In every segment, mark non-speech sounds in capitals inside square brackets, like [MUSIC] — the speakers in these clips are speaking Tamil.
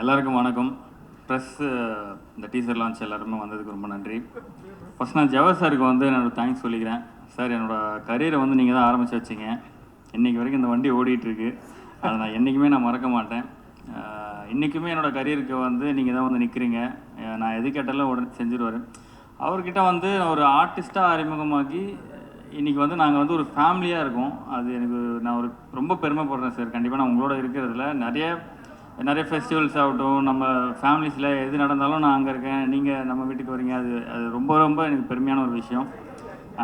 எல்லாருக்கும் வணக்கம். ப்ரெஸ் இந்த டீசர் லான்ச் எல்லாருமே வந்ததுக்கு ரொம்ப நன்றி. ஃபஸ்ட் நான் ஜவஹர் சாருக்கு வந்து என்னோட தேங்க்ஸ் சொல்லிக்கிறேன். சார் என்னோட கரியரை வந்து நீங்கள் தான் ஆரம்பித்து வச்சிங்க. இன்னைக்கு வரைக்கும் இந்த வண்டி ஓடிட்டுருக்கு. அதை நான் என்றைக்குமே நான் மறக்க மாட்டேன். இன்றைக்குமே என்னோடய என்னோட கரியருக்கு வந்து நீங்கள் தான் வந்து நிற்கிறீங்க நான் எது கேட்டாலும் உடனே செஞ்சுருவார். அவர்கிட்ட வந்து ஒரு ஆர்டிஸ்ட்டாக அறிமுகமாக்கி இன்னைக்கு வந்து நாங்கள் வந்து ஒரு ஃபேமிலியாக இருக்கோம். அது எனக்கு நான் ஒரு ரொம்ப பெருமைப்படுறேன் சார் கண்டிப்பாக நான் உங்களோட இருக்கிறதுல நிறைய நிறைய ஃபெஸ்டிவல்ஸ் ஆகட்டும் நம்ம ஃபேமிலிஸில் எது நடந்தாலும் நான் அங்கே இருக்கேன். நீங்கள் நம்ம வீட்டுக்கு வரீங்க. அது அது ரொம்ப ரொம்ப எனக்கு பெருமையான ஒரு விஷயம்.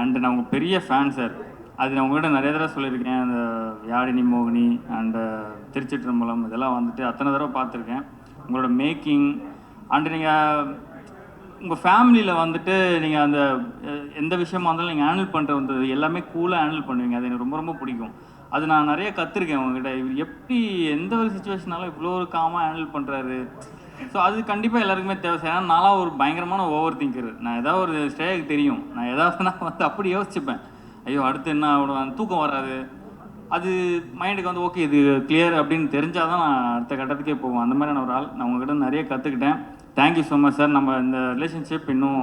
அண்டு நான் உங்கள் பெரிய ஃபேன் சார் அது நான் உங்கள்கிட்ட நிறைய தடவை சொல்லியிருக்கேன். அந்த யாழினி மோகினி அண்டு திருச்சிற்றம்பலம் இதெல்லாம் வந்துட்டு அத்தனை தடவை பார்த்துருக்கேன். உங்களோட மேக்கிங் அண்டு நீங்கள் உங்கள் ஃபேமிலியில் வந்துட்டு நீங்கள் அந்த எந்த விஷயமா இருந்தாலும் நீங்கள் ஹேண்டில் பண்ணுற வந்து எல்லாமே கூலாக ஹேண்டில் பண்ணுவீங்க. அது எனக்கு ரொம்ப ரொம்ப பிடிக்கும். அது நான் நிறைய கற்றுருக்கேன் உங்ககிட்ட. இவர் எப்படி எந்த ஒரு சுச்சுவேஷனாலும் இவ்வளோ ஒரு காமாக ஹேண்டில் பண்ணுறாரு ஸோ அது கண்டிப்பாக எல்லாருக்குமே தேவை. சார் ஏன்னா நான்லாம் ஒரு பயங்கரமான ஓவர் திங்கர் நான் ஏதாவது ஒரு ஸ்டேஜுக்கு தெரியும். நான் ஏதாவது நான் வந்து அப்படி யோசிச்சுப்பேன். ஐயோ அடுத்து என்ன ஆகணும்? தூக்கம் வராது. அது மைண்டுக்கு வந்து ஓகே இது கிளியர் அப்படின்னு தெரிஞ்சால் தான் நான் அடுத்த கட்டத்துக்கே போவேன். அந்த மாதிரியான ஒரு ஆள் நான் உங்ககிட்ட நிறைய கற்றுக்கிட்டேன் தேங்க்யூ ஸோ மச் சார் நம்ம இந்த ரிலேஷன்ஷிப் இன்னும்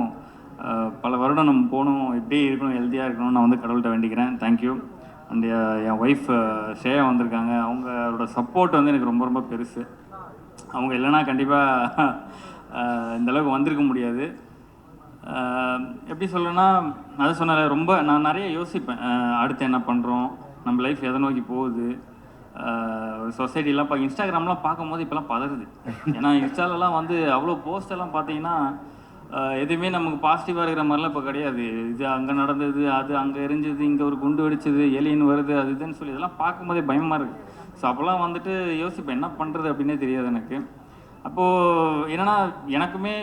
பல வருடம் நம்ம போகணும். எப்படி இருக்கணும் ஹெல்த்தியாக இருக்கணும் நான் வந்து கடவுள்கிட்ட வேண்டிக்கிறேன். தேங்க்யூ அண்ட் என் ஒய்ஃப் ஸ்ரேயா வந்திருக்காங்க. அவங்களோட சப்போர்ட் வந்து எனக்கு ரொம்ப ரொம்ப பெருசு. அவங்க இல்லைன்னா கண்டிப்பாக இந்த அளவுக்கு வந்திருக்க முடியாது. எப்படி சொல்லணும்னா அதை சொன்னால ரொம்ப நான் நிறைய யோசிப்பேன். அடுத்து என்ன பண்ணுறோம் நம்ம லைஃப் எதை நோக்கி போகுது? சொசைட்டிலாம் இப்போ இன்ஸ்டாகிராம்லாம் பார்க்கும்போது இப்போலாம் பதறுது. ஏன்னா இன்ஸ்டாலலாம் வந்து அவ்வளோ போஸ்டெல்லாம் பார்த்தீங்கன்னா எதுவுமே நமக்கு பாசிட்டிவாக இருக்கிற மாதிரிலாம் இப்போ கிடையாது. இது அங்கே நடந்தது அது அங்கே எரிஞ்சது இங்கே ஒரு குண்டு வெடிச்சது எலின்னு வருது அது இதுன்னு சொல்லி இதெல்லாம் பார்க்கும்போதே பயமாக இருக்குது ஸோ அப்போல்லாம் வந்துட்டு யோசிப்பேன் என்ன பண்ணுறது அப்படின்னே தெரியாது எனக்கு. அப்போது என்னன்னா எனக்குமே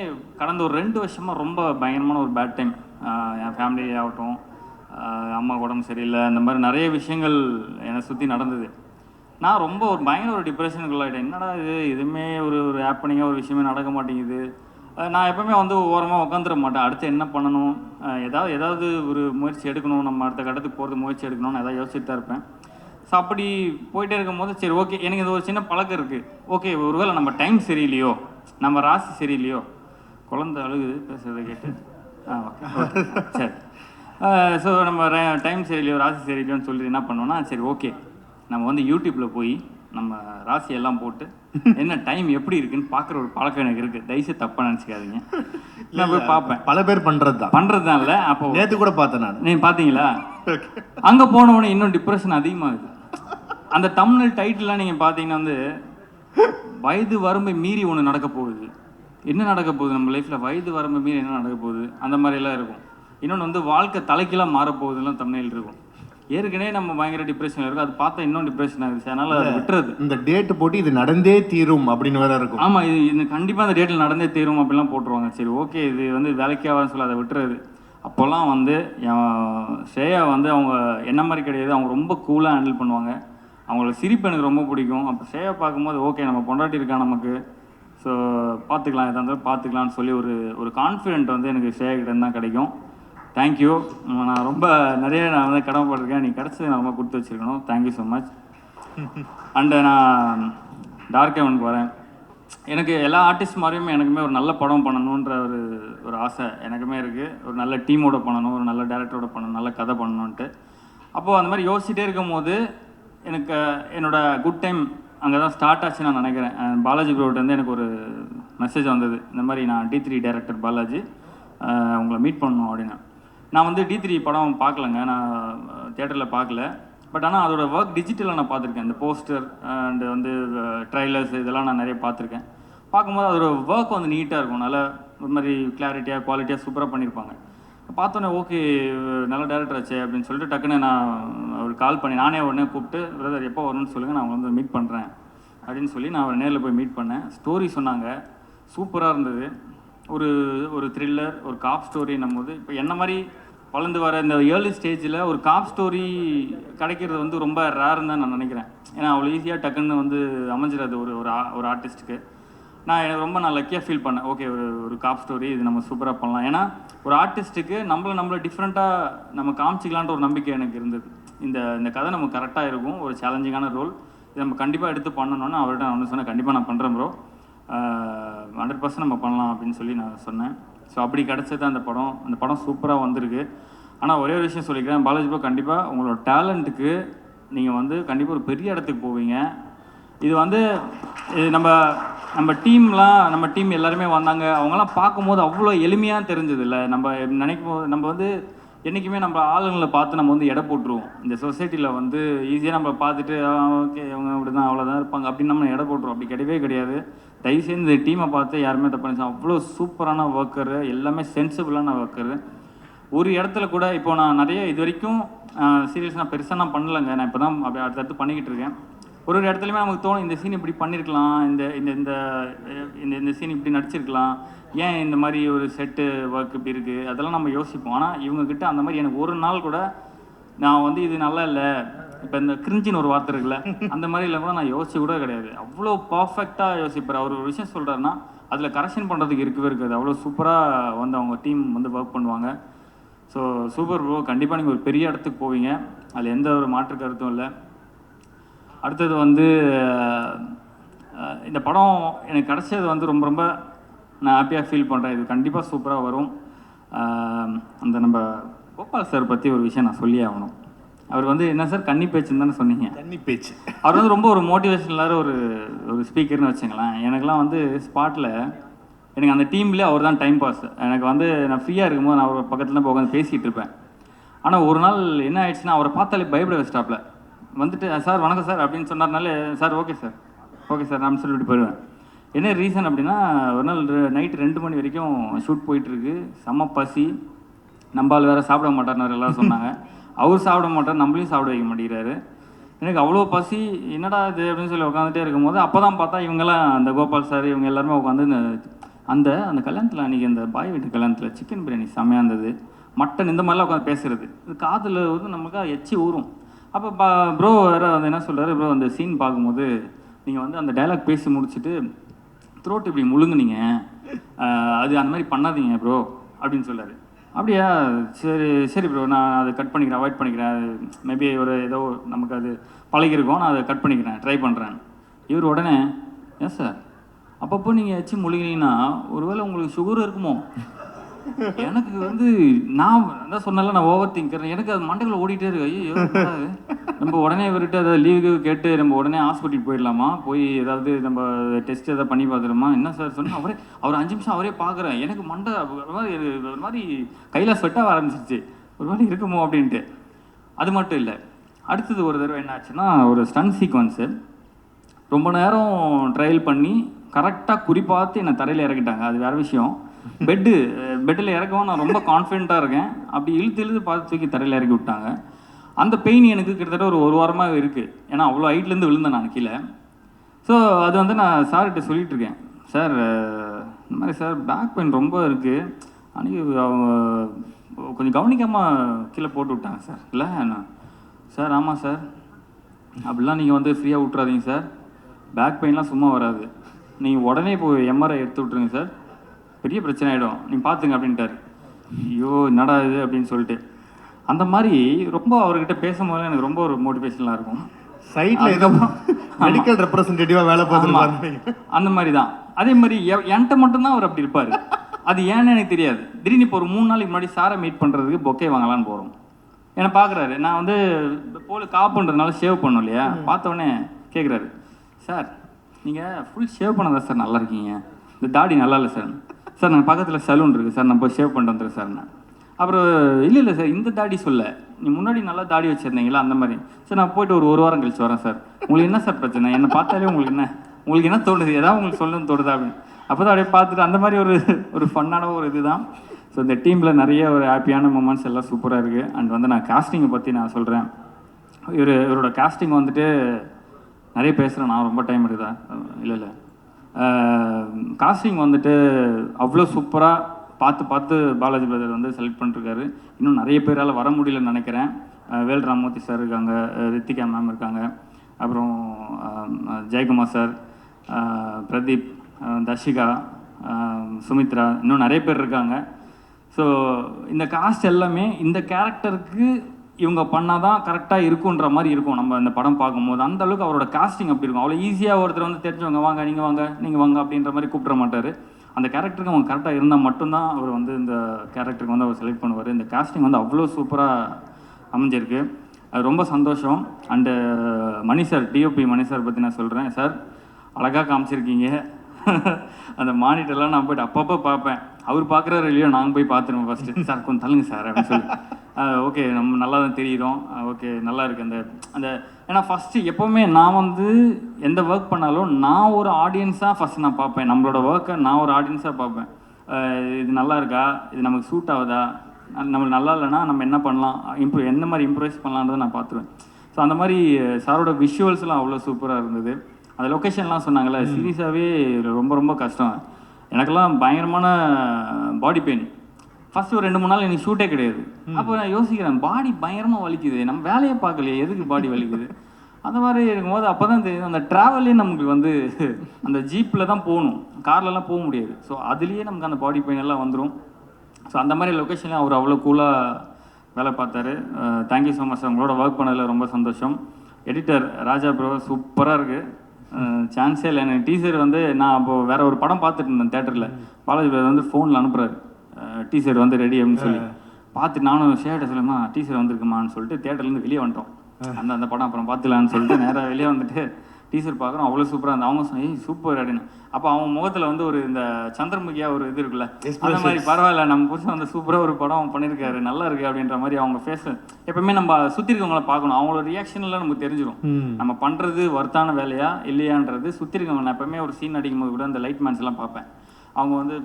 கடந்த ஒரு ரெண்டு வருஷமாக ரொம்ப பயங்கரமான ஒரு பேட் டைம் என் ஃபேமிலி ஆகட்டும் அம்மா உடம்பு சரியில்லை அந்த மாதிரி நிறைய விஷயங்கள் என்னை சுற்றி நடந்தது. நான் ரொம்ப ஒரு பயங்கர ஒரு டிப்ரெஷனுக்குள்ளாயிட்டேன் என்னடா இது? எதுவுமே ஒரு ஒரு ஹாப்பனிங்காக ஒரு விஷயமே நடக்க மாட்டேங்குது. நான் எப்பவுமே வந்து ஓரமாக உட்காந்துட மாட்டேன். அடுத்து என்ன பண்ணணும்? ஏதாவது ஏதாவது ஒரு முயற்சி எடுக்கணும். நம்ம அடுத்த கட்டத்துக்கு போகிறது முயற்சி எடுக்கணும்னு ஏதாவது யோசிச்சுட்டு தான் இருப்பேன். ஸோ அப்படி போயிட்டே இருக்கும்போது சரி ஓகே எனக்கு இது ஒரு சின்ன பழக்கம் இருக்குது ஓகே ஒருவேளை நம்ம டைம் சரியில்லையோ? நம்ம ராசி சரியில்லையோ? குழந்தை அழுகுது பேசுறதை கேட்டு. ஆ ஓகே சரி. ஸோ நம்ம டைம் சரியில்லையோ? ராசி சரியில்லையோன்னு சொல்லி என்ன பண்ணோன்னா சரி ஓகே. நம்ம வந்து யூடியூப்பில் போய் நம்ம ராசி எல்லாம் போட்டு என்ன டைம் எப்படி இருக்குன்னு பார்க்குற ஒரு பழக்கம் எனக்கு இருக்குது தயவுசெய்து தப்பாக நினச்சிக்காதீங்க. நான் போய் பார்ப்பேன். பல பேர் தான். பண்ணுறது தான் இல்லை. அப்போ நேத்து கூட பார்த்தேன் நான். நீங்க பாத்தீங்களா அங்க போன உடனே இன்னும் டிப்ரெஷன் அதிகமாகுது. அந்த தமிழ் டைட்டில்லாம் நீங்க பாத்தீங்கன்னா வந்து வயது வரம்பை மீறி ஒன்று நடக்க போகுது. என்ன நடக்க போகுது நம்ம லைஃப்ல வயது வரம்பை மீறி என்ன நடக்க போகுது? அந்த மாதிரி எல்லாம் இருக்கும். இன்னொன்று வந்து வாழ்க்கை தலைக்கீழாக மாற போகுதுலாம் தமிழில் இருக்கும். ஏற்கனவே நம்ம பயங்கர டிப்ரெஷன் இருக்கும். அது பார்த்தா இன்னும் டிப்ரெஷன் ஆகுது அதனால அதை விட்டுறது. இந்த டேட் போட்டு இது நடந்தே தீரும் அப்படின்னு வேற இருக்கும். ஆமா இது இது கண்டிப்பா அந்த டேட்டில் நடந்தே தீரும் அப்படிலாம் போட்டுருவாங்க. சரி ஓகே இது வந்து வேலைக்கு ஆகாதுன்னு சொல்லி அதை விட்டுறது. அப்போல்லாம் வந்து ஸ்ரேயா வந்து அவங்க என்ன மாதிரி கிடையாது. அவங்க ரொம்ப கூலாக ஹேண்டில் பண்ணுவாங்க. அவங்களோட சிரிப்பு எனக்கு ரொம்ப பிடிக்கும். அப்போ ஸ்ரேயா பார்க்கும்போது ஓகே நம்ம பொண்டாட்டி இருக்கா நமக்கு? ஸோ பார்த்துக்கலாம் எதாக இருந்தாலும் பார்த்துக்கலாம்னு சொல்லி ஒரு ஒரு கான்ஃபிடென்ட் வந்து எனக்கு ஸ்ரேயா கிட்ட இருந்து தான் கிடைக்கும். தேங்க்யூ நான் ரொம்ப நிறைய நான் வந்து கடமைப்பட்டிருக்கேன் நீ கிடச்சது நான் ரொம்ப கொடுத்து வச்சிருக்கணும். Thank you so much and நான் டார்க் ஹெவனுக்கு வரேன் எனக்கு எல்லா ஆர்டிஸ்ட் மாதிரியுமே எனக்குமே ஒரு நல்ல படம் பண்ணணுன்ற ஒரு ஒரு ஆசை எனக்குமே இருக்குது ஒரு நல்ல டீமோட பண்ணணும் ஒரு நல்ல டேரக்டரோட பண்ணணும் நல்ல கதை பண்ணணுன்ட்டு அப்போது அந்த மாதிரி யோசிச்சிட்டே இருக்கும்போது எனக்கு என்னோட குட் டைம் அங்கே தான் ஸ்டார்ட் ஆச்சுன்னு நான் நினைக்கிறேன். பாலாஜி ப்ரோட்டேருந்து எனக்கு ஒரு மெசேஜ் வந்தது. இந்த மாதிரி நான் டி த்ரீ டேரக்டர் பாலாஜி உங்களை மீட் பண்ணணும் அப்படின்னு. நான் வந்து டி த்ரீ படம் பார்க்கலங்க. நான் தேட்டரில் பார்க்கல. பட் ஆனால் அதோடய ஒர்க் டிஜிட்டலாக நான் பார்த்துருக்கேன். இந்த போஸ்டர் அண்டு வந்து ட்ரைலர்ஸ் இதெல்லாம் நான் நிறைய பார்த்துருக்கேன். பார்க்கும்போது அதோட ஒர்க் வந்து நீட்டாக இருக்கும். நல்லா ஒரு மாதிரி கிளாரிட்டியாக குவாலிட்டியாக சூப்பராக பண்ணியிருப்பாங்க. பார்த்தோன்னே ஓகே நல்ல டேரக்டர் ஆச்சு அப்படின்னு சொல்லிட்டு டக்குன்னு நான் ஒரு கால் பண்ணி நானே உடனே கூப்பிட்டு பிரதர் எப்போ வரணும்னு சொல்லுங்கள் நான் வந்து மீட் பண்ணுறேன் அப்படின்னு சொல்லி நான் அவரை நேரில் போய் மீட் பண்ணேன். ஸ்டோரி சொன்னாங்க. சூப்பராக இருந்தது. ஒரு ஒரு த்ரில்லர் ஒரு காப் ஸ்டோரின்னும் போது இப்போ என்ன மாதிரி வளர்ந்து வர இந்த ஏர்லி ஸ்டேஜில் ஒரு காப் ஸ்டோரி கிடைக்கிறது வந்து ரொம்ப ரேர்னு தான் நான் நினைக்கிறேன். ஏன்னா அவ்வளோ ஈஸியாக டக்குன்னு வந்து அமைஞ்சிடாது ஒரு ஒரு ஆ- ஒரு ஆர்டிஸ்ட்டுக்கு நான் எனக்கு ரொம்ப நான் லக்கியாக ஃபீல் பண்ணேன். ஓகே ஒரு ஒரு காப் ஸ்டோரி இது நம்ம சூப்பராக பண்ணலாம். ஏன்னா ஒரு ஆர்டிஸ்ட்டுக்கு நம்மளை நம்மளை டிஃப்ரெண்ட்டாக நம்ம காமிச்சிக்கலான்ற ஒரு நம்பிக்கை எனக்கு இருந்தது. இந்த இந்த கதை நம்ம கரெக்டாக இருக்கும். ஒரு சேலஞ்சிங்கான ரோல் இது நம்ம கண்டிப்பாக எடுத்து பண்ணணும்னு அவர்கிட்ட நான் சொன்னேன். கண்டிப்பாக நான் பண்ணுறேன் ப்ரோ ஹண்ட்ரட் பர்சன்ட் நம்ம பண்ணலாம் அப்படின்னு சொல்லி நான் சொன்னேன். ஸோ அப்படி கிடச்சது அந்த படம். அந்த படம் சூப்பராக வந்திருக்கு. ஆனால் ஒரே ஒரு விஷயம் சொல்லிக்கிறேன். பாலாஜி ப்ரோ கண்டிப்பாக உங்களோட டேலண்ட்டுக்கு நீங்கள் வந்து கண்டிப்பாக ஒரு பெரிய இடத்துக்கு போவீங்க. இது வந்து இது நம்ம நம்ம டீம்லாம் நம்ம டீம் எல்லாருமே வந்தாங்க. அவங்கெல்லாம் பார்க்கும்போது அவ்வளோ எளிமையாக தெரிஞ்சது இல்லை நம்ம நினைக்கும் போது நம்ம வந்து என்றைக்குமே நம்ம ஆளுங்களை பார்த்து நம்ம வந்து எடை போட்டுருவோம். இந்த சொசைட்டியில் வந்து ஈஸியாக நம்ம பார்த்துட்டு ஓகே அவங்க அப்படி தான் அவ்வளோதான் இருப்பாங்க. அப்படின்னு நம்ம எடை போட்டுருவோம். அப்படி கிடையவே கிடையாது. தயவுசெய்து இந்த டீமை பார்த்து யாருமே தப்பு நினைச்சா அவ்வளோ சூப்பரான ஒர்க்கரு எல்லாமே சென்சிபிளான ஒர்க்கரு ஒரு இடத்துல கூட இப்போ நான் நிறைய இது வரைக்கும் சீரியல்ஸ் நான் பெருசாக நான் பண்ணலைங்க. நான் இப்போ தான் அப்படி அடுத்தடுத்து பண்ணிக்கிட்டு இருக்கேன். ஒரு ஒரு இடத்துலையுமே நமக்கு தோணும் இந்த சீன் இப்படி பண்ணியிருக்கலாம் இந்த இந்த இந்த இந்த இந்த சீன் இப்படி நடிச்சிருக்கலாம். ஏன் இந்த மாதிரி ஒரு செட்டு ஒர்க் இப்படி இருக்குது அதெல்லாம் நம்ம யோசிப்போம். ஆனால் இவங்கக்கிட்ட அந்த மாதிரி எனக்கு ஒரு நாள் கூட நான் வந்து இது நல்லா இல்லை. இப்போ இந்த கிரிஞ்சின்னு ஒரு வார்த்தை இருக்குல்ல அந்த மாதிரி இல்லை கூட நான் யோசிச்சு கூட கிடையாது. அவ்வளோ பர்ஃபெக்டாக யோசிப்பார். அவர் ஒரு விஷயம் சொல்கிறாருன்னா அதில் கரெக்ஷன் பண்ணுறதுக்கு இருக்கவே இருக்காது. அவ்வளோ சூப்பராக வந்து அவங்க டீம் வந்து ஒர்க் பண்ணுவாங்க. ஸோ சூப்பர் ப்ரோ கண்டிப்பாக நீங்கள் ஒரு பெரிய இடத்துக்கு போவீங்க. அதில் எந்த ஒரு மாற்று கருத்தும் இல்லை. அடுத்தது வந்து இந்த படம் எனக்கு கிடச்சது வந்து ரொம்ப ரொம்ப நான் ஹாப்பியாக ஃபீல் பண்ணுறேன் இது கண்டிப்பாக சூப்பராக வரும். அந்த நம்ம கோபால் சார் பற்றி ஒரு விஷயம் நான் சொல்லியே ஆகணும். அவர் வந்து என்ன சார் கன்னி பேச்சுன்னு தானே சொன்னீங்க? தண்ணி பேச்சு. அவர் வந்து ரொம்ப ஒரு மோட்டிவேஷனலான ஒரு ஒரு ஸ்பீக்கர்னு வச்சுங்களேன். எனக்கெல்லாம் வந்து ஸ்பாட்டில் எனக்கு அந்த டீம்லேயே அவர் தான் டைம் பாஸ் எனக்கு வந்து நான் ஃப்ரீயாக இருக்கும்போது நான் அவர் பக்கத்தில் போய் உட்காந்து பேசிகிட்டு இருப்பேன். ஆனால் ஒரு நாள் என்ன ஆயிடுச்சுன்னா அவரை பார்த்தாலே பயப்பட வச்சிட்டாப்ல. வந்துட்டு சார் வணக்கம் சார் அப்படின்னு சொன்னார்னாலே sir okay sir okay sir நான் சொல்லிட்டு போயிடுவேன். என்ன ரீசன் அப்படின்னா ஒரு நாள் நைட்டு ரெண்டு மணி வரைக்கும் ஷூட் போயிட்டுருக்கு. செம்ம பசி. நம்பால் வேற சாப்பிட மாட்டார்னாரு எல்லாரும் சொன்னாங்க. [LAUGHS] அவர் சாப்பிட மாட்டார் நம்மளையும் சாப்பிட வைக்க மாட்டேங்கிறாரு. எனக்கு அவ்வளோ பசி என்னடா இது அப்படின்னு சொல்லி உட்காந்துட்டே இருக்கும்போது அப்போ தான் பார்த்தா இவங்கெல்லாம் அந்த கோபால் சார் இவங்க எல்லாருமே உட்காந்து அந்த அந்த கல்யாணத்தில் அன்றைக்கி அந்த பாய் வீட்டு கல்யாணத்தில் சிக்கன் பிரியாணி செம்மையாக இருந்தது. மட்டன் இந்த மாதிரிலாம் உட்காந்து பேசுறது. இது காதில் வந்து நமக்கு எச்சி ஊறும். அப்போ பா ப்ரோ வேறு வந்து என்ன சொல்றாரு ப்ரோ அந்த சீன் பார்க்கும்போது நீங்கள் வந்து அந்த டைலாக் பேசி முடிச்சுட்டு த்ரோட் இப்படி முழுங்குனீங்க அது அந்த மாதிரி பண்ணாதீங்க ப்ரோ அப்படின்னு சொல்லார். அப்படியா? சரி சரி ப்ரோ நான் அதை கட் பண்ணிக்கிறேன் அவாய்ட் பண்ணிக்கிறேன். மேபி ஒரு ஏதோ நமக்கு அது பழகிருக்கோம் நான் அதை கட் பண்ணிக்கிறேன் ட்ரை பண்ணுறேன் இவர் உடனே ஏன் சார் அப்பப்போ நீங்கள் எச்சு முழுகினீங்கன்னா ஒருவேளை உங்களுக்கு சுகர் இருக்குமோ? எனக்கு வந்து நான் தான் சொன்னால நான் ஓவர் திங்கர் எனக்கு அது மண்டைக்குள்ள ஓடிட்டே இருக்கு. ஐயோ நம்ம உடனே இவர்கிட்ட அதை லீவு கேட்டு நம்ம உடனே ஹாஸ்பிட்டல் போயிடலாமா? போய் ஏதாவது நம்ம டெஸ்ட் எதாவது பண்ணி பார்த்துருமா என்ன சார் சொன்னால் அவரே அவர் அஞ்சு நிமிஷம் அவரே பார்க்குறேன். எனக்கு மண்டை ஒரு மாதிரி ஒரு மாதிரி கையில் ஸ்வெட்டாக ஆரம்பிச்சிருச்சு. ஒரு மாதிரி இருக்குமோ அப்படின்ட்டு. அது மட்டும் இல்லை. அடுத்தது ஒரு தடவை என்ன ஆச்சுன்னா ஒரு ஸ்டன் சீக்வன்ஸு ரொம்ப நேரம் ட்ரையல் பண்ணி கரெக்டாக குறிப்பாத்து என்னை தரையில் இறக்கிட்டாங்க. அது வேற விஷயம். பெட்டு பெட்டில் இறக்கவும் நான் ரொம்ப கான்ஃபிடென்ட்டாக இருக்கேன். அப்படி இழுத்து இழுத்து பார்த்து தூக்கி தரையில் இறக்கி விட்டாங்க. அந்த பெயின் எனக்கு கிட்டத்தட்ட ஒரு ஒரு வாரமாக இருக்குது ஏன்னா அவ்வளோ ஹைட்லேருந்து விழுந்தேன் நான் கீழே. ஸோ அது வந்து நான் சார்கிட்ட சொல்லிகிட்ருக்கேன் சார் இந்த மாதிரி சார் பேக் பெயின் ரொம்ப இருக்குது அன்றைக்கி அவங்க கொஞ்சம் கவனிக்காமல் கீழே போட்டு விட்டாங்க சார் இல்லை சார் ஆமாம் சார் அப்படிலாம் நீங்கள் வந்து ஃப்ரீயாக விட்றாதீங்க சார் பேக் பெயின்லாம் சும்மா வராது. நீங்கள் உடனே இப்போ எம்ஆர்ஐ எடுத்து விட்ருங்க சார் பெரிய பிரச்சனை ஆகிடும் நீங்கள் பார்த்துங்க அப்படின்ட்டாரு. ஐயோ என்னடா இது அப்படின்னு சொல்லிட்டு. அந்த மாதிரி ரொம்ப அவர்கிட்ட பேசும்போது எனக்கு ரொம்ப ஒரு மோட்டிவேஷனலாக இருக்கும். சைட்ல ஏதோ மெடிக்கல் ரெப்ரசன்டேட்டிவா வேலை பார்த்துருப்பாங்க அந்த மாதிரி தான் அதே மாதிரி என்கிட்ட மட்டும்தான் அவர் அப்படி இருப்பார். அது ஏன்னு எனக்கு தெரியாது. திடீர்னு இப்போ ஒரு மூணு நாளைக்கு முன்னாடி சாரை மீட் பண்ணுறதுக்கு பொக்கே வாங்கலான்னு போகிறோம் என்னை பார்க்குறாரு நான் வந்து போல் காப்புன்றதுனால ஷேவ் பண்ணோம் இல்லையா? பார்த்த உடனே கேட்குறாரு சார் நீங்கள் ஃபுல் ஷேவ் பண்ணதா சார் நல்லா இருக்கீங்க? இந்த தாடி நல்லா இல்லை சார் சார் நான் பக்கத்தில் சலூன் இருக்குது சார் நான் போய் ஷேவ் பண்ணிட்டு வந்துடுறேன் சார் நான். அப்புறம் இல்லை இல்லை சார் இந்த தாடி சொல்ல. நீ முன்னாடி நல்லா தாடி வச்சுருந்தீங்களா அந்த மாதிரி. சார் நான் போயிட்டு ஒரு ஒரு வாரம் கழிச்சு வரேன் சார். உங்களுக்கு என்ன சார் பிரச்சனை? என்னை பார்த்தாலே உங்களுக்கு என்ன? உங்களுக்கு என்ன தோணுது? ஏதாவது உங்களுக்கு சொல்லணும்னு தோணுதா அப்படின்னு. அப்போ தான் அப்படியே பார்த்துட்டு அந்த மாதிரி ஒரு ஒரு ஃபன்னான ஒரு இதுதான். ஸோ இந்த டீமில் நிறைய ஒரு ஹாப்பியான மூமெண்ட்ஸ் எல்லாம் சூப்பராக இருக்குது அண்ட் வந்து நான் காஸ்டிங்கை பற்றி நான் சொல்கிறேன் இவர் இவரோட காஸ்டிங் வந்துட்டு நிறைய பேசுகிறேன் நான் ரொம்ப டைம் எடுக்குதா? இல்லை இல்லை. காஸ்டிங் வந்துட்டு அவ்வளோ சூப்பராக பார்த்து பார்த்து பாலாஜி பிரதர் வந்து செலக்ட் பண்ணிருக்காரு. இன்னும் நிறைய பேரால் வர முடியலன்னு நினைக்கிறேன். வேல் ராமூர்த்தி சார் இருக்காங்க ரித்திகா மேம் இருக்காங்க. அப்புறம் ஜெயக்குமார் சார் பிரதீப் தர்ஷிகா சுமித்ரா இன்னும் நிறைய பேர் இருக்காங்க. ஸோ இந்த காஸ்ட் எல்லாமே இந்த கேரக்டருக்கு இவங்க பண்ணால் தான் கரெக்டாக இருக்குன்ற மாதிரி இருக்கும். நம்ம அந்த படம் பார்க்கும்போது அந்த அளவுக்கு அவரோட காஸ்டிங் அப்படி இருக்கும். அவ்வளோ ஈஸியாக ஒருத்தர் வந்து தெரிஞ்சவங்க வாங்க நீங்கள் வாங்க நீங்கள் வாங்க அப்படின்ற மாதிரி கூப்பிட மாட்டார். அந்த கேரக்டருக்கு அவங்க கரெக்டாக இருந்தால் மட்டும்தான் அவர் வந்து இந்த கேரக்டருக்கு வந்து அவர் செலக்ட் பண்ணுவார். இந்த காஸ்டிங் வந்து அவ்வளோ சூப்பராக அமைஞ்சிருக்கு. அது ரொம்ப சந்தோஷம். And Mani sir DOP Mani sir பற்றி நான் சொல்கிறேன் சார் அழகாக காமிச்சிருக்கீங்க. [LAUGHS] அந்த மானிட்டர்லாம் நான் போயிட்டு அப்பப்போ பார்ப்பேன். அவர் பார்க்குறாரு இல்லையோ நாங்கள் போய் பார்த்துருவோம் ஃபஸ்ட்டு [LAUGHS] சார் கொஞ்சம் தள்ளுங்க சார் அப்படின்னு சொல்லி. ஓகே நம்ம நல்லா தான் தெரியுறோம். ஓகே நல்லா இருக்கு. அந்த அந்த ஏன்னா ஃபஸ்ட்டு எப்போவுமே நான் வந்து எந்த ஒர்க் பண்ணாலும் நான் ஒரு ஆடியன்ஸாக ஃபஸ்ட் நான் பார்ப்பேன். நம்மளோட ஒர்க்கை நான் ஒரு ஆடியன்ஸாக பார்ப்பேன். இது நல்லா இருக்கா? இது நமக்கு சூட் ஆகுதா? நம்மளுக்கு நல்லா இல்லைன்னா நம்ம என்ன பண்ணலாம்? இம்ப்ரூவ் எந்த மாதிரி இம்ப்ரூவைஸ் பண்ணலான்றதை நான் பார்த்துருவேன். ஸோ அந்த மாதிரி சாரோட விஷுவல்ஸ்லாம் அவ்வளோ சூப்பராக இருந்தது. அந்த லொக்கேஷன்லாம் சொன்னாங்கல்ல சீரியஸாகவே ரொம்ப ரொம்ப கஷ்டம். எனக்கெல்லாம் பயங்கரமான பாடி பெயின் ஃபர்ஸ்ட் ஒரு ரெண்டு மூணு நாள் எனக்கு ஷூட்டே கிடையாது. அப்போ நான் யோசிக்கிறேன் பாடி பயங்கரமாக வலிக்குது. நம்ம வேலையே பார்க்கலையே எதுக்கு பாடி வலிக்குது? அந்த மாதிரி இருக்கும்போது அப்போ தான் தெரியும் அந்த ட்ராவலே நமக்கு வந்து அந்த ஜீப்பில் தான் போகணும். கார்லலாம் போக முடியாது. ஸோ அதுலேயே நமக்கு அந்த பாடி பெயின் எல்லாம் வந்துடும் ஸோ அந்த மாதிரி லொக்கேஷன்ல அவர் அவ்வளோ கூலாக வேலை பார்த்தாரு. தேங்க்யூ ஸோ மச் உங்களோட ஒர்க் பண்ணதில் ரொம்ப சந்தோஷம். எடிட்டர் ராஜா ப்ரோ சூப்பராக இருக்குது சான்ஸே இல்லை. எனக்கு டீசர் வந்து நான் அப்போ வேற ஒரு படம் பார்த்துட்டு இருந்தேன் தேட்டரில் பாலாஜி brother வந்து ஃபோனில் அனுப்புறாரு. டீசர் வந்து ரெடி அப்படின்னு சொல்லி. பார்த்துட்டு நானும் ஷேர்ட்ட சொல்லுமா டீசர் வந்திருக்குமான்னு சொல்லிட்டு தேட்டர்லேருந்து வெளியே வந்துட்டோம். அந்த அந்த படம் அப்புறம் பார்த்துலான்னு சொல்லிட்டு நேராக வெளியே வந்துட்டு டீசர் பார்க்குறோம் அவ்வளோ சூப்பராக இருந்தது. அவங்க ஏய் சூப்பர் அப்படின்னு. அப்போ அவன் முகத்தில் வந்து ஒரு இந்த சந்திரமுகியா ஒரு இது இருக்குல்ல அந்த மாதிரி பரவாயில்ல நம்ம புருஷன் வந்து சூப்பராக ஒரு படம் பண்ணியிருக்காரு நல்லா இருக்கு அப்படின்ற மாதிரி அவங்க ஃபேஸ் எப்பவுமே நம்ம சுற்றி இருக்கவங்கள பார்க்கணும். அவங்களோட ரியாக்ஷன்லாம் நமக்கு தெரிஞ்சிடும் நம்ம பண்ணுறது ஒர்த்தான வேலையா இல்லையான்றது சுற்றி இருக்கவங்க நான் எப்பவுமே ஒரு சீன் அடிக்கும் போது கூட அந்த லைட் மேன்ஸ் எல்லாம் பார்ப்பேன். அவங்க வந்து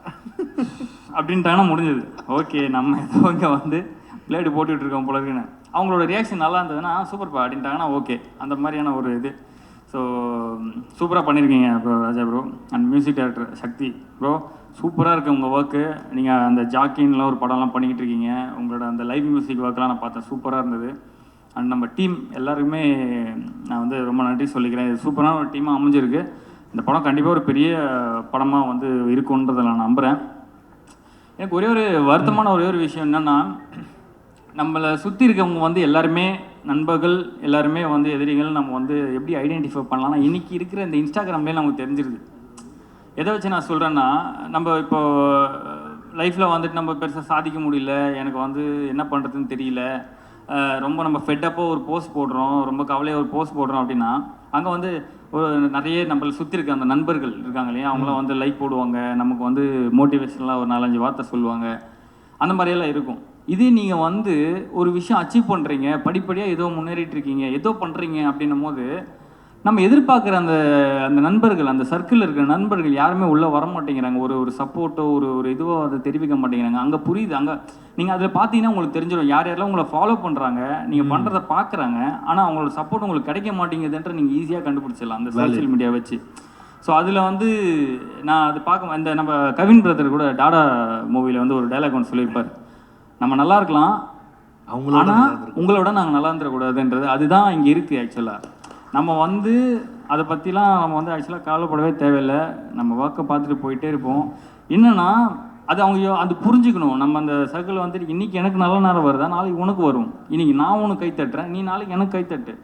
[LAUGHS] அப்படின்ட்டாங்கன்னா முடிஞ்சது. ஓகே நம்ம ஏதோ இங்கே வந்து பிளேடு போட்டுட்டு இருக்கோம் போல இருக்குன்னு. அவங்களோட ரியாக்ஷன் நல்லா இருந்ததுன்னா சூப்பர்ப்பா அப்படின்ட்டாங்கன்னா ஓகே அந்த மாதிரியான ஒரு இது. ஸோ சூப்பராக பண்ணியிருக்கீங்க bro Raja bro and music director Sakthi. Bro சூப்பராக இருக்குது உங்கள் ஒர்க்கு நீங்கள் அந்த ஜாக்கின்லாம் ஒரு படம்லாம் பண்ணிக்கிட்டு இருக்கீங்க. உங்களோட அந்த லைவ் மியூசிக் ஒர்க்லாம் நான் பார்த்தேன். சூப்பராக இருந்தது. அண்ட் நம்ம டீம் எல்லாருக்குமே நான் வந்து ரொம்ப நன்றி சொல்லிக்கிறேன். இது சூப்பரான ஒரு டீமாக அமைஞ்சிருக்கு. இந்த படம் கண்டிப்பாக ஒரு பெரிய படமாக வந்து இருக்குன்றதை நான் நம்புகிறேன் எனக்கு ஒரே ஒரு வருத்தமான ஒரே ஒரு விஷயம் என்னென்னா நம்மளை சுற்றி இருக்கவங்க வந்து எல்லாருமே நண்பர்கள் எல்லாருமே வந்து எதிரிகள் நம்ம வந்து எப்படி ஐடென்டிஃபை பண்ணலாம்னா இன்னைக்கு இருக்கிற இந்த இன்ஸ்டாகிராம்லேயே நமக்கு தெரிஞ்சிருது. எதை வச்சு நான் சொல்கிறேன்னா நம்ம இப்போ லைஃப்பில் வந்துட்டு நம்ம பெருசாக சாதிக்க முடியல. எனக்கு வந்து என்ன பண்ணுறதுன்னு தெரியல. ரொம்ப நம்ம ஃபெட்டப்பாக ஒரு போஸ்ட் போடுறோம். ரொம்ப கவலையாக ஒரு போஸ்ட் போடுறோம் அப்படின்னா அங்கே வந்து ஒரு நிறைய நம்மளை சுற்றி இருக்க அந்த நண்பர்கள் இருக்காங்க இல்லையா? அவங்களாம் வந்து லைக் போடுவாங்க. நமக்கு வந்து மோட்டிவேஷனலாக ஒரு நாலஞ்சு வார்த்தை சொல்லுவாங்க. அந்த மாதிரியெல்லாம் இருக்கும். இதே நீங்கள் வந்து ஒரு விஷயம் அச்சீவ் பண்ணுறீங்க படிப்படியாக ஏதோ முன்னேறிட்டு இருக்கீங்க ஏதோ பண்ணுறீங்க அப்படின்னும் போது நம்ம எதிர்பார்க்குற அந்த அந்த நண்பர்கள் அந்த சர்க்கிளில் இருக்கிற நண்பர்கள் யாருமே உள்ளே வர மாட்டேங்கிறாங்க ஒரு ஒரு சப்போர்ட்டோ ஒரு ஒரு இதுவோ அதை தெரிவிக்க மாட்டேங்கிறாங்க. அங்கே புரியுது. அங்கே நீங்கள் அதில் பார்த்தீங்கன்னா உங்களுக்கு தெரிஞ்சிடும் யார் யாரெல்லாம் உங்களை ஃபாலோ பண்ணுறாங்க நீங்கள் பண்ணுறதை பார்க்குறாங்க. ஆனால் அவங்களோட சப்போர்ட் உங்களுக்கு கிடைக்க மாட்டேங்குதுன்ற நீங்கள் ஈஸியாக கண்டுபிடிச்சிடலாம். அந்த சோஷியல் மீடியா வச்சு. ஸோ அதில் வந்து நான் அது பார்க்க இந்த நம்ம கவின் பிரதர் கூட டாடா மூவியில் வந்து ஒரு டைலாக் ஒன்று சொல்லியிருப்பார். நம்ம நல்லா இருக்கலாம். அவங்களோட ஆனா உங்களோட நாங்கள் நல்லா இருந்துடக்கூடாதுன்றது அதுதான் இங்கே இருக்குது ஆக்சுவலாக நம்ம வந்து அதை பற்றிலாம் நம்ம வந்து ஆக்சுவலாக கவலைப்படவே தேவையில்லை. நம்ம ஒர்க்கை பார்த்துட்டு போயிட்டே இருப்போம். என்னன்னா அது அவங்க அது புரிஞ்சுக்கணும். நம்ம அந்த சர்க்கிள் வந்துட்டு இன்னைக்கு எனக்கு நல்ல நேரம் வருதா? நாளைக்கு உனக்கு வரும். இன்னைக்கு நான் உனக்கு கை தட்டுறேன். நீ நாளைக்கு எனக்கு கை தட்டு.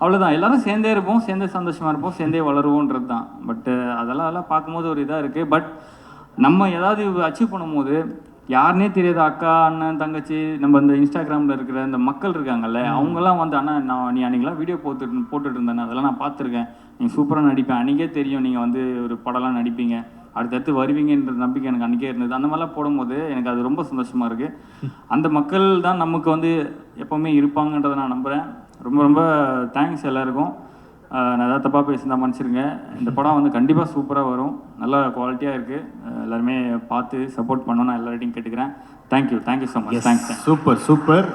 அவ்வளோதான் எல்லாரும் சேர்ந்தே இருப்போம். சேர்ந்தே சந்தோஷமா இருப்போம். சேர்ந்தே வளருவோன்றது தான். பட்டு அதெல்லாம் அதெல்லாம் பார்க்கும்போது ஒரு இதாக இருக்குது பட் நம்ம ஏதாவது அச்சீவ் பண்ணும்போது யாருனே தெரியாத அக்கா அண்ணன் தங்கச்சி நம்ம இந்த இன்ஸ்டாகிராமில் இருக்கிற இந்த மக்கள் இருக்காங்கல்ல அவங்கெல்லாம் வந்து அண்ணா நான் நீ அன்றைக்கெலாம் வீடியோ போட்டுட்டு போட்டுட்டு இருந்தேன் அதெல்லாம் நான் பார்த்துருக்கேன். நீங்கள் சூப்பராக நடிப்பேன் அன்றைக்கே தெரியும் நீங்கள் வந்து ஒரு படம்லாம் நடிப்பீங்க. அடுத்தடுத்து வருவீங்கன்ற நம்பிக்கை எனக்கு அன்றைக்கே இருந்தது. அந்த மாதிரிலாம் போடும்போது எனக்கு அது ரொம்ப சந்தோஷமாக இருக்குது [LAUGHS] அந்த மக்கள் தான் நமக்கு வந்து எப்போவுமே இருப்பாங்கன்றதை நான் நம்புகிறேன் ரொம்ப ரொம்ப தேங்க்ஸ் எல்லாருக்கும். நான் ஏதாவது தப்பாக பேசியிருந்தா மன்னிச்சிருங்க. இந்த படம் வந்து கண்டிப்பாக சூப்பராக வரும். நல்ல குவாலிட்டியாக இருக்குது எல்லாருமே பார்த்து சப்போர்ட் பண்ணணும் நான் எல்லார்ட்டையும் கேட்டுக்கிறேன். Thank you thank you so much thanks super super